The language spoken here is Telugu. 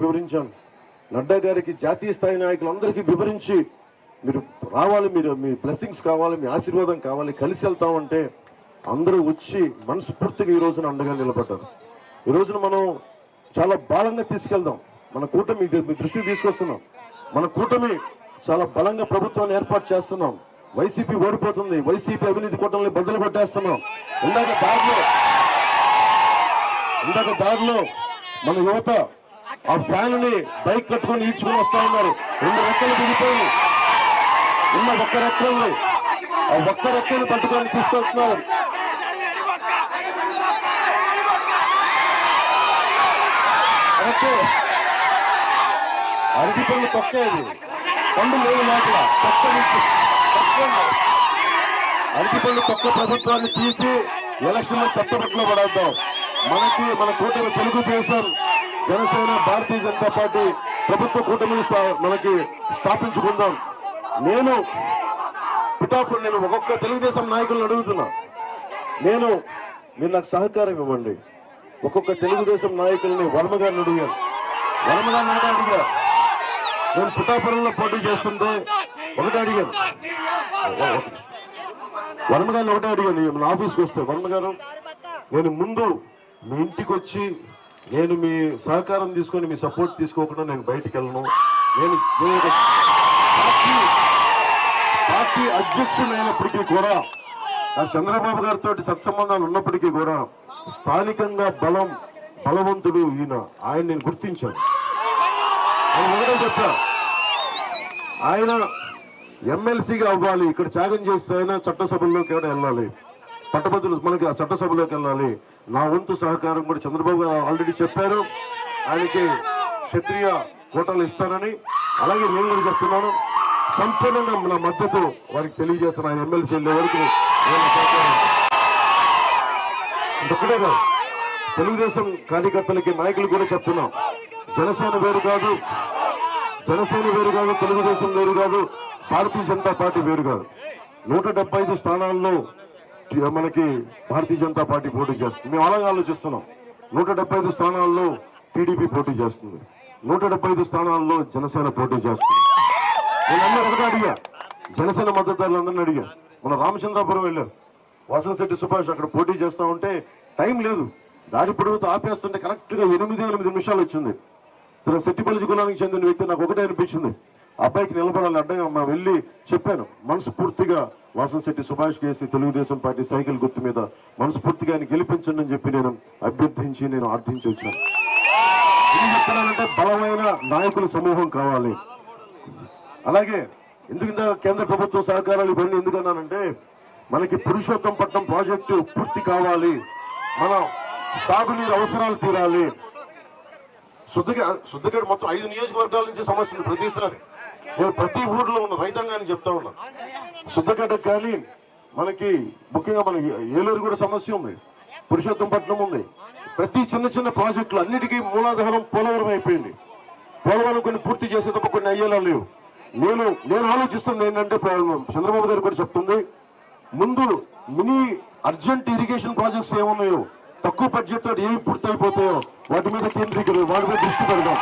వివరించాను. నడ్డా గారికి జాతీయ స్థాయి నాయకులందరికీ వివరించి మీరు రావాలి మీరు మీ బ్లెస్సింగ్స్ కావాలి మీ ఆశీర్వాదం కావాలి కలిసి వెళ్తామంటే అందరూ వచ్చి మనస్ఫూర్తిగా ఈ రోజున అండగా నిలబడ్డారు. ఈ రోజున మనం చాలా బలంగా తీసుకెళ్దాం. మన కూటమి మీ దృష్టికి తీసుకొస్తున్నాం. మన కూటమి చాలా బలంగా ప్రభుత్వాన్ని ఏర్పాటు చేస్తున్నాం. వైసీపీ ఓడిపోతుంది వైసీపీ అవినీతి కూటమిని బదులు పట్టేస్తున్నాం. ఇందాక దారిలో ఇందాక దారిలో మన యువత ఆ ఫ్యాన్ని బైక్ కట్టుకొని ఈడ్చుకొని వస్తా ఉన్నారు. రెండు రెక్కలు దిగిపోయి ఉన్న ఒక్క రెక్కల్ని ఆ ఒక్క రెక్కలు పట్టుకొని తీసుకొస్తున్నారు. అరటి పళ్ళు తొక్కేది పండు లేదు లోపల. తొక్క అరటి పళ్ళు తొక్క ప్రభుత్వాన్ని తీసి ఎలక్షన్లో చట్టబట్టలో పడేద్దాం. మనకి మన కూటమి తెలుగుదేశం జనసేన భారతీయ జనతా పార్టీ ప్రభుత్వ కూటమిని స్థా- మనకి స్థాపించుకుందాం. నేను పిఠాపురం నేను ఒక్కొక్క తెలుగుదేశం నాయకులను అడుగుతున్నా. నేను మీరు నాకు సహకారం ఇవ్వండి. ఒక్కొక్క తెలుగుదేశం నాయకుల్ని వర్మ గారిని అడిగాను. వర్మ గారిని ఒకటే అడిగా? నేను పిఠాపురంలో పోటీ చేస్తుంటే ఒకటే అడిగాను. వర్మ గారిని ఒకటే అడిగాను. ఆఫీస్కి వస్తే వర్మ గారు నేను ముందు మీ ఇంటికి వచ్చి నేను మీ సహకారం తీసుకొని మీ సపోర్ట్ తీసుకోకుండా నేను బయటికి వెళ్ళను. నేను పార్టీ అధ్యక్షుడు అయినప్పటికీ కూడా ఆ చంద్రబాబు గారితో సత్సంబంధాలు ఉన్నప్పటికీ కూడా స్థానికంగా బలం బలవంతుడు ఈయన. ఆయన నేను గుర్తించాను. ఆయన ఒకటే చెప్పా. ఆయన ఎమ్మెల్సీగా అవ్వాలి. ఇక్కడ త్యాగం చేస్తే ఆయన చట్టసభల్లోకి కూడా వెళ్ళాలి. పట్టభద్రులు మనకి ఆ చట్టసభలోకి వెళ్ళాలి. నా వంతు సహకారం కూడా చంద్రబాబు గారు ఆల్రెడీ చెప్పారు. ఆయనకి క్షత్రియ కోటలు ఇస్తానని. అలాగే నేను కూడా చెప్తున్నాను. సంపూర్ణంగా నా మద్దతు వారికి తెలియజేస్తాను ఆయన ఎమ్మెల్సీ వెళ్ళే వరకు నేను కాదు తెలుగుదేశం కార్యకర్తలకి నాయకులు కూడా చెప్తున్నాం. జనసేన వేరు కాదు. జనసేన వేరు కాదు తెలుగుదేశం వేరు కాదు. భారతీయ జనతా పార్టీ వేరు కాదు. నూట డెబ్బై ఐదు స్థానాల్లో మనకి భారతీయ జనతా పార్టీ పోటీ చేస్తుంది. మేము అలాగే ఆలోచిస్తున్నాం. నూట డెబ్బై ఐదు స్థానాల్లో టీడీపీ పోటీ చేస్తుంది. నూట డెబ్బై ఐదు స్థానాల్లో జనసేన పోటీ చేస్తుంది. నేను ఒకటే అడిగా. జనసేన మద్దతుదారులందరినీ అడిగా. మన రామచంద్రాపురం వెళ్ళారు. వసంశెట్టి సుభాష్ అక్కడ పోటీ చేస్తా ఉంటే టైం లేదు. దారి పొడవుతో ఆపేస్తుంటే కరెక్ట్గా ఎనిమిది ఎనిమిది నిమిషాలు వచ్చింది. తన సెట్టిపల్లి కులానికి చెందిన వ్యక్తి నాకు ఒకటే అనిపించింది. అబ్బాయికి నిలబడాలి అడ్డంగా మా వెళ్ళి చెప్పాను. మనసు పూర్తిగా వాసనశెట్టి సుభాష్ కేసి తెలుగుదేశం పార్టీ సైకిల్ గుర్తు మీద మనస్ఫూర్తిగా ఆయన గెలిపించండి అని చెప్పి నేను అభ్యర్థించి నేను అర్థించి వచ్చాను. చెప్తున్నానంటే బలమైన నాయకుల సమూహం కావాలి. అలాగే ఎందుకు కేంద్ర ప్రభుత్వ సహకారాలు ఇవన్నీ ఎందుకన్నానంటే మనకి పురుషోత్తం పట్నం ప్రాజెక్టు పూర్తి కావాలి. మన సాగునీరు అవసరాలు తీరాలి. శుద్ధగా శుద్ధగడ మొత్తం ఐదు నియోజకవర్గాల నుంచి సమస్యలు ప్రతిసారి. నేను ప్రతి ఊర్లో ఉన్న రైతాంగాన్ని చెప్తా ఉన్నాను శుద్ధగడ్డ కానీ మనకి ముఖ్యంగా మన ఏలూరు కూడా సమస్య ఉంది. పురుషోత్తం పట్నం ఉంది. ప్రతి చిన్న చిన్న ప్రాజెక్టులు అన్నిటికీ మూలాధారం పోలవరం అయిపోయింది. పోలవరం కొన్ని పూర్తి చేసే తప్ప కొన్ని అయ్యేలా లేవు. నేను నేను ఆలోచిస్తుంది ఏంటంటే చంద్రబాబు గారు కూడా చెప్తుంది ముందు మినీ అర్జెంట్ ఇరిగేషన్ ప్రాజెక్ట్స్ ఏమున్నాయో తక్కువ బడ్జెట్తో ఏమి పూర్తి అయిపోతాయో వాటి మీద కేంద్రీకరి వాటి మీద దృష్టి పెడదాం.